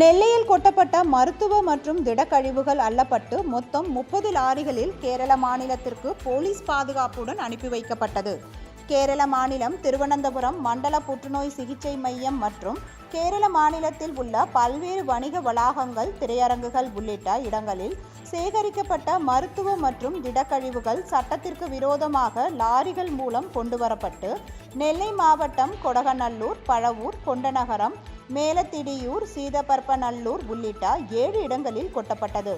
நெல்லையில் கொட்டப்பட்ட மருத்துவ மற்றும் திடக்கழிவுகள் அள்ளப்பட்டு மொத்தம் முப்பது லாரிகளில் கேரள மாநிலத்திற்கு போலீஸ் பாதுகாப்புடன் அனுப்பி வைக்கப்பட்டது. கேரள மாநிலம் திருவனந்தபுரம் மண்டல புற்றுநோய் சிகிச்சை மையம் மற்றும் கேரள மாநிலத்தில் உள்ள பல்வேறு வணிக வளாகங்கள் திரையரங்குகள் உள்ளிட்ட இடங்களில் சேகரிக்கப்பட்ட மருத்துவ மற்றும் திடக்கழிவுகள் சட்டத்திற்கு விரோதமாக லாரிகள் மூலம் கொண்டுவரப்பட்டு நெல்லை மாவட்டம் கொடகநல்லூர் பழவூர் கொண்டநகரம் மேலத்திடியூர் சீதபர்பநல்லூர் உள்ளிட்ட ஏழு இடங்களில் கொட்டப்பட்டது.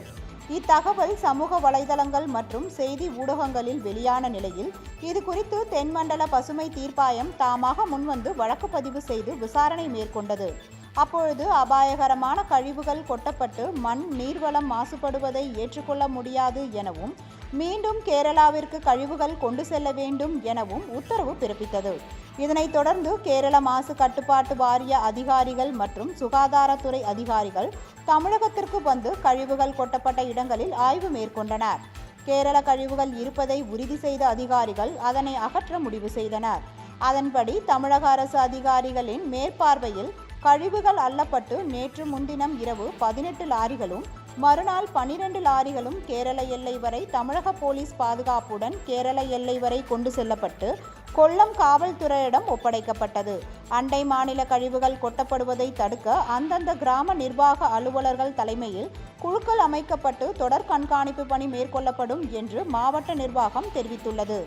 இத்தகவல் சமூக வலைதளங்கள் மற்றும் செய்தி ஊடகங்களில் வெளியான நிலையில் இது குறித்து தென்மண்டல பசுமை தீர்ப்பாயம் தாமாக முன்வந்து வழக்கு பதிவு செய்து விசாரணை மேற்கொண்டது. அப்பொழுது அபாயகரமான கழிவுகள் கொட்டப்பட்டு மண் நீர்வளம் மாசுபடுவதை ஏற்றுக்கொள்ள முடியாது எனவும் மீண்டும் கேரளாவிற்கு கழிவுகள் கொண்டு செல்ல வேண்டும் எனவும் உத்தரவு பிறப்பித்தது. இதனைத் தொடர்ந்து கேரள மாசு கட்டுப்பாட்டு வாரிய அதிகாரிகள் மற்றும் சுகாதாரத்துறை அதிகாரிகள் தமிழகத்திற்கு வந்து கழிவுகள் கொட்டப்பட்ட இடங்களில் ஆய்வு மேற்கொண்டனர். கேரள கழிவுகள் இருப்பதை உறுதி செய்த அதிகாரிகள் அதனை அகற்ற முடிவு செய்தனர். அதன்படி தமிழக அரசு அதிகாரிகளின் மேற்பார்வையில் கழிவுகள் அள்ளப்பட்டு நேற்று முன்தினம் இரவு பதினெட்டு லாரிகளும் மறுநாள் பனிரெண்டு லாரிகளும் கேரள எல்லை வரை தமிழக போலீஸ் பாதுகாப்புடன் கேரள எல்லை வரை கொண்டு செல்லப்பட்டு கொல்லம் காவல்துறையிடம் ஒப்படைக்கப்பட்டது. அண்டை மாநில கழிவுகள் கொட்டப்படுவதை தடுக்க அந்தந்த கிராம நிர்வாக அலுவலர்கள் தலைமையில் குழுக்கள் அமைக்கப்பட்டு தொடர் கண்காணிப்பு பணி மேற்கொள்ளப்படும் என்று மாவட்ட நிர்வாகம் தெரிவித்துள்ளது.